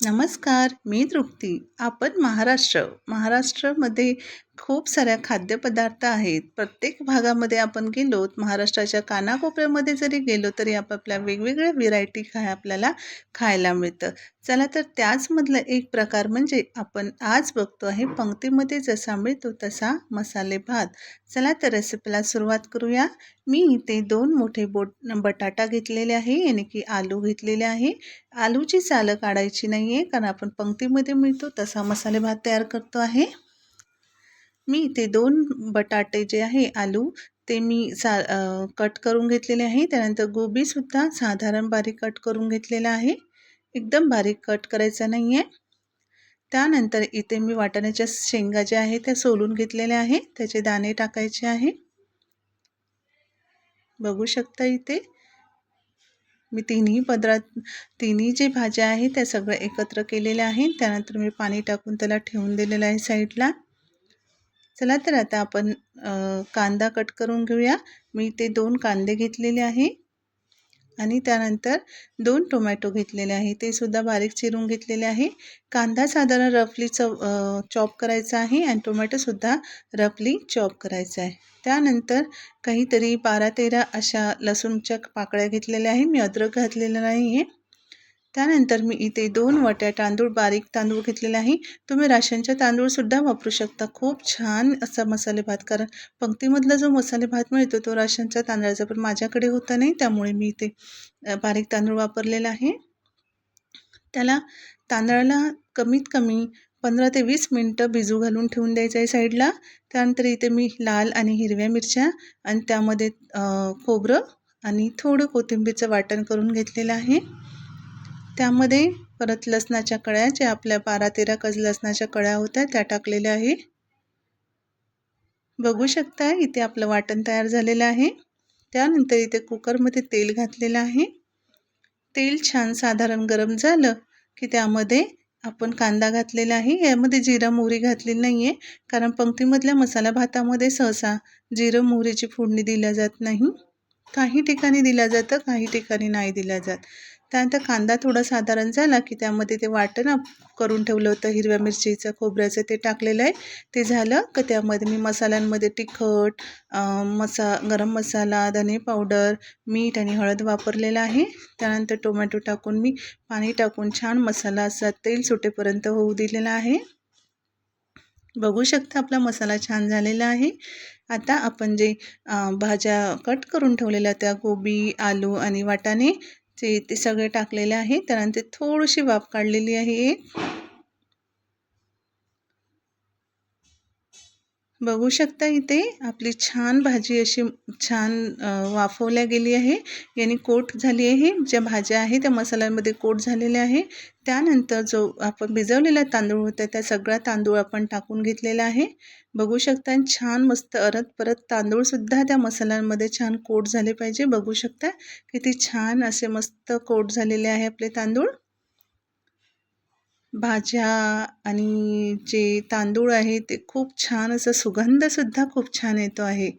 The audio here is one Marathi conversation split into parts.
नमस्कार मी तृप्ती. आपण महाराष्ट्र. महाराष्ट्रामध्ये खूप साऱ्या खाद्यपदार्थ आहेत. प्रत्येक भागामध्ये आपण गेलो महाराष्ट्राच्या कानाकोपऱ्यामध्ये जरी गेलो तरी आपापल्या वेगवेगळ्या व्हेरायटी खाय आपल्याला खायला मिळतं. चला तर त्याचमधलं एक प्रकार म्हणजे आपण आज बघतो आहे पंक्तीमध्ये जसा मिळतो तसा मसाले भात. चला तर रेसिपीला सुरुवात करूया. मी इथे दोन मोठे बोट बटाटा घेतलेले आहे याने की आलू घेतलेले आहे. आलूची चालं काढायची नाही आहे कारण आपण पंक्तीमध्ये मिळतो तसा मसाले भात तयार करतो आहे. मी इथे दोन बटाटे जे आहे आलू ते मी सा कट करून घेतलेले आहे. त्यानंतर गोबीसुद्धा साधारण बारीक कट करून घेतलेला आहे. एकदम बारीक कट करायचा नाही आहे त्यानंतर इथे मी वाटाण्याच्या शेंगा ज्या आहे त्या सोलून घेतलेल्या आहे त्याचे दाणे टाकायचे आहे. बघू शकता इथे. मी तिन्ही पदरात तिन्ही जे भाज्या आहे त्या सगळ्या एकत्र केलेल्या आहे त्यानंतर मी पाणी टाकून त्याला ठेवून दिलेलं आहे साईडला. चला तर आता आपण कांदा कट करून घेऊया. मी ते दोन कांदे घेतलेले आहे. आणि त्यानंतर दोन टोमॅटो घेतलेले आहे. ते सुद्धा बारीक चिरून घेतलेले आहे. कांदा साधारण रफली चव चॉप करायचा आहे आणि टोमॅटोसुद्धा रफली चॉप करायचा आहे. त्यानंतर काहीतरी बारा तेरा अशा लसूणच्या पाकळ्या घेतलेल्या आहे. मी अद्रक घातलेलं नाही आहे त्यानंतर मी इथे दोन वट्या तांदूळ बारीक तांदूळ घेतलेले आहे. तुम्ही राशनच्या तांदूळसुद्धा वापरू शकता. खूप छान असा मसाले भात. कारण पंक्तीमधला जो मसाले भात मिळतो तो राशनच्या तांदळाचा पण माझ्याकडे होता नाही. त्यामुळे मी इथे बारीक तांदूळ वापरलेला आहे. त्याला तांदळाला कमीत कमी पंधरा ते वीस मिनटं भिजू घालून ठेवून द्यायचं आहे साईडला. त्यानंतर इथे मी लाल आणि हिरव्या मिरच्या आणि त्यामध्ये खोबरं आणि थोडं कोथिंबीरचं वाटण करून घेतलेलं आहे. त्यामध्ये परत लसणाच्या कळ्या जे आपल्या बारा तेरा कज लसणाच्या कळ्या होत्या त्या टाकलेल्या आहे. बघू शकता इथे आपलं वाटण तयार झालेलं आहे. त्यानंतर इथे कुकरमध्ये तेल घातलेलं आहे. तेल छान साधारण गरम झालं की त्यामध्ये आपण कांदा घातलेला आहे. यामध्ये जिरा मोहरी घातलेली नाही आहे कारण पंक्तीमधल्या मसाला भातामध्ये सहसा जिरं मोहरीची फोडणी दिल्या जात नाही. काही ठिकाणी दिल्या जातं काही ठिकाणी नाही दिल्या जात. त्यानंतर कांदा थोडा साधारण झाला की त्यामध्ये ते वाटण करून ठेवलं होतं. हिरव्या मिरचीचं खोबऱ्याचं ते टाकलेलं आहे. ते झालं का त्यामध्ये मी मसाल्यांमध्ये तिखट मसा गरम मसाला धने पावडर मीठ आणि हळद वापरलेलं आहे. त्यानंतर टोमॅटो टाकून मी पाणी टाकून छान मसाला असा तेल सुटेपर्यंत होऊ दिलेला आहे. बघू शकता आपला मसाला छान झालेला आहे. आता आपण जे भाज्या कट करून ठेवलेल्या त्या गोबी आलू आणि वाटाणे ते ते सगळे टाकलेले आहे त्यानंतर थोडीशी वाफ काढलेली आहे. बघू शकता इथे आपली छान भाजी अशी छान वाफवल्या गेली आहे. याने कोट झाली आहे. ज्या भाज्या आहे त्या मसाल्यांमध्ये कोट झालेल्या आहे. त्यानंतर जो आपण भिजवलेला तांदूळ होता त्या सगळा तांदूळ आपण टाकून घेतलेला आहे. बघू शकता छान मस्त अरत परत तांदूळसुद्धा त्या मसाल्यांमध्ये छान कोट झाले पाहिजे. बघू शकता किती छान असे मस्त कोट झालेले आहे आपले तांदूळ. भाज्या आणि जे तांदूळ आहे ते खूप छान असं सुगंधसुद्धा खूप छान येतो आहे.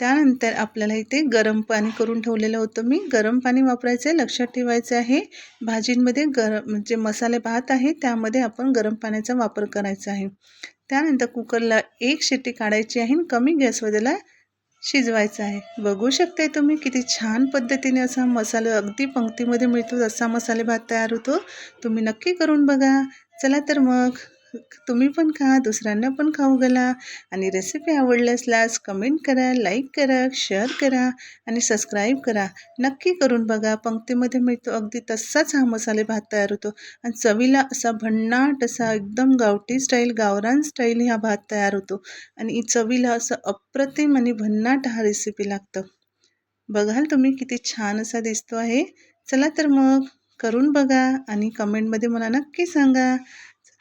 त्यानंतर आपल्याला इथे गरम पाणी करून ठेवलेलं होतं मी. गरम पाणी वापरायचं आहे लक्षात ठेवायचं आहे. भाजींमध्ये गरम जे म्हणजे मसाले भात आहे त्यामध्ये आपण गरम पाण्याचा वापर करायचा आहे. त्यानंतर कुकरला एक शिट्टी काढायची आहे कमी गॅसवर त्याला शिजवायचं आहे. बघू शकताय तुम्ही किती छान पद्धतीने असा मसाला अगदी पंक्तीमध्ये मिळतो. असा मसाले भात तयार होतो तुम्ही नक्की करून बघा. चला तर मग. तुम्ही पण खा दुसऱ्यांना पण खाऊ घाला आणि रेसिपी आवडली असल्यास कमेंट करा लाईक करा शेअर करा आणि सबस्क्राईब करा. नक्की करून बघा. पंक्तीमध्ये मिळतो अगदी तसाच हा मसाले भात तयार होतो. आणि चवीला असा भन्नाट असा एकदम गावठी स्टाईल गावरान स्टाईल हा भात तयार होतो. आणि चवीला असं अप्रतिम आणि भन्नाट हा रेसिपी लागतं. बघाल तुम्ही किती छान असा दिसतो आहे. चला तर मग करून बघा आणि कमेंटमध्ये मला नक्की सांगा.